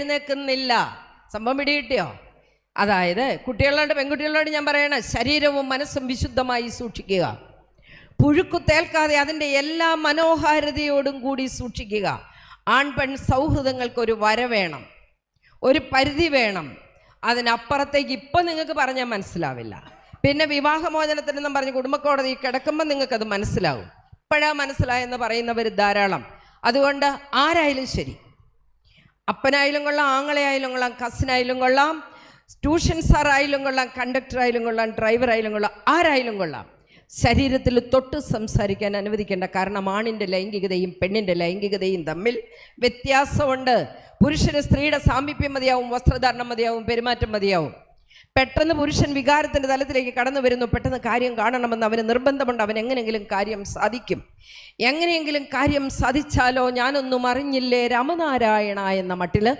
എഴുന്നേക്കുന്നില്ല സംഭവം പിടികിട്ടിയോ? അതായത് കുട്ടികളോട് പെൺകുട്ടികളോട് ഞാൻ പറയണ ശരീരവും മനസ്സും വിശുദ്ധമായി സൂക്ഷിക്കുക. പുഴുക്കു തേൽക്കാതെ അതിന്റെ എല്ലാ മനോഹാരിതയോടും കൂടി സൂക്ഷിക്കുക. ആൺ പെൺ സൗഹൃദങ്ങൾക്ക് ഒരു വര വേണം ഒരു പരിധി വേണം. അതിനപ്പുറത്തേക്ക് ഇപ്പം നിങ്ങൾക്ക് പറഞ്ഞാൽ മനസ്സിലാവില്ല. പിന്നെ വിവാഹമോചനത്തിനെന്നും പറഞ്ഞ് കുടുംബക്കോടതി കിടക്കുമ്പോൾ നിങ്ങൾക്കത് മനസ്സിലാവും. ഇപ്പോഴാ മനസ്സിലായെന്ന് പറയുന്നവർ ധാരാളം. അതുകൊണ്ട് ആരായാലും ശരി. അപ്പനായാലും കൊള്ളാം ആങ്ങളെയായാലും കൊള്ളാം കസിനായാലും കൊള്ളാം ട്യൂഷൻ സാറായാലും കൊള്ളാം കണ്ടക്ടർ കണ്ടക്ടറായാലും കൊള്ളാം ഡ്രൈവർ ഡ്രൈവറായാലും കൊള്ളാം ആരായാലും കൊള്ളാം. ശരീരത്തിൽ തൊട്ട് സംസാരിക്കാൻ അനുവദിക്കേണ്ട കാരണം ആണിന്റെ ലൈംഗികതയും പെണ്ണിന്റെ ലൈംഗികതയും തമ്മിൽ വ്യത്യാസമുണ്ട്. പുരുഷന് സ്ത്രീയുടെ സാമീപ്യം മതിയാവും വസ്ത്രധാരണം മതിയാവും പെരുമാറ്റം മതിയാവും. പെട്ടെന്ന് പുരുഷൻ വികാരത്തിന്റെ തലത്തിലേക്ക് കടന്നു വരുന്നു. പെട്ടെന്ന് കാര്യം കാണണമെന്ന് അവന് നിർബന്ധമുണ്ട്. അവൻ എങ്ങനെയെങ്കിലും കാര്യം സാധിക്കും. എങ്ങനെയെങ്കിലും കാര്യം സാധിച്ചാലോ? ഞാനൊന്നും അറിഞ്ഞില്ലേ? രാമനാരായണ എന്ന മട്ടിൽ